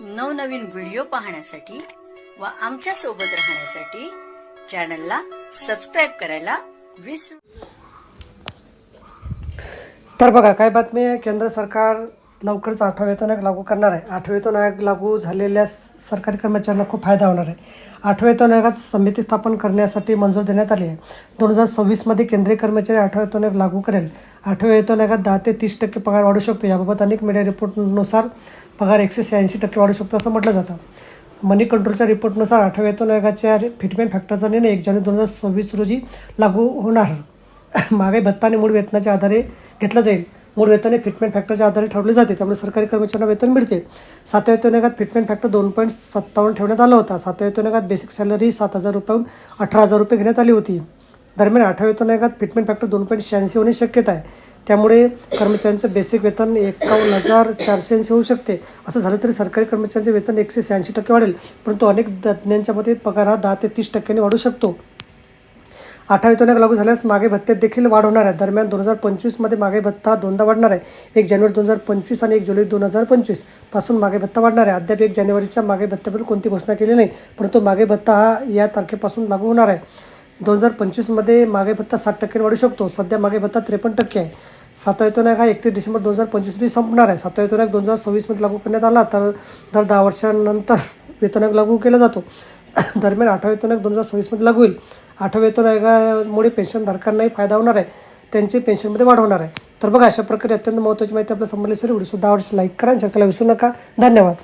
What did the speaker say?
नवनवीन व्हिडिओ पाहण्यासाठी व आमच्यासोबत राहण्यासाठी चॅनलला सबस्क्राईब करायला विसरू तर बघा काय बातमी आहे? केंद्र सरकार लवकरच आठवा वेतन आयोग लागू करणार आहे. आठव्यातून वेतन आयोग लागू झालेल्या सरकारी कर्मचाऱ्यांना खूप फायदा होणार आहे. आठव्या वेतन आयोगात समिती स्थापन करण्यासाठी मंजूर देण्यात आली आहे. दोन हजार सव्वीसमध्ये केंद्रीय कर्मचारी आठव्या वेतन आयोग लागू करेल. आठव्या वेतन आयोगात दहा ते तीस टक्के पगार वाढू शकतो. याबाबत अनेक मीडिया रिपोर्टनुसार पगार एकशे शहाऐंशी टक्के वाढू शकतो असं म्हटलं जातं. मनी कंट्रोलच्या रिपोर्टनुसार आठव्या वेतन आयोगाच्या फिटमेंट फॅक्टरचा निर्णय एक जानेवारी दोन हजार सव्वीस रोजी लागू होणार. मागे भत्ता आणि मूळ वेतनाच्या आधारे घेतला जाईल. मूळ वेतन हे फिटमेंट फॅक्टरच्या आधारे ठरवले जाते. त्यामुळे सरकारी कर्मचाऱ्यांना वेतन मिळते. सातव्या वेतनगात फिटमेंट फॅक्टर दोन पॉईंट सत्तावन्न ठेवण्यात आला होता. सातव्या वेतनगात बेसिक सॅलरी सात हजार रुपयाहून अठरा हजार रुपये घेण्यात आली होती. दरम्यान आठव्या वेतनगात फिटमेंट फॅक्टर दोन पॉईंट शहाऐंशी होणे शक्यता आहे. त्यामुळे कर्मचाऱ्यांचं बेसिक वेतन एकावन्न हजार चारशे ऐंशी होऊ शकते. असं झालं तरी सरकारी कर्मचाऱ्यांचे वेतन एकशे शहाऐंशी टक्के वाढेल. परंतु अनेक तज्ज्ञांच्या मते पगार हा दहा ते तीस टक्क्यांनी वाढू शकतो. आठव्या लागू झाल्यास मागे भत्त्यात देखील वाढ होणार आहे. दरम्यान दोन हजार पंचवीसमध्ये मागे भत्ता दोनदा वाढणार आहे. एक जानेवारी दोन हजार पंचवीस आणि एक जुलै दोन हजार पंचवीसपासून मागे भत्ता वाढणार आहे. अद्याप एक जानेवारीच्या मागे भत्त्याबद्दल कोणती घोषणा केली नाही परंतु मागे भत्ता हा या तारखेपासून लागू होणार आहे. दोन हजार पंचवीसमध्ये मागे भत्ता साठ टक्के वाढू शकतो. सध्या मागे भत्ता त्रेपन्न टक्के आहे. सातवा वेतन हा एकतीस डिसेंबर दोन हजार पंचवीस रोजी संपणार आहे. सातवा वेतन दोन हजार सव्वीसमध्ये लागू करण्यात आला तर दर दहा वर्षांनंतर वेतनाक लागू केला जातो. दरम्यान आठवा वेतन दोन हजार सव्वीसमध्ये लागू होईल. आठव्या वेतन आयोगामुळे पेन्शनधारकांनाही फायदा होणार आहे. त्यांचे पेन्शनमध्ये वाढ होणार आहे. तर बघा अशा प्रकारे अत्यंत महत्त्वाची माहिती आपल्या संबंधित व्हिडिओ सुद्धा आवडल्यास लाईक करा आणि विसरू नका. धन्यवाद.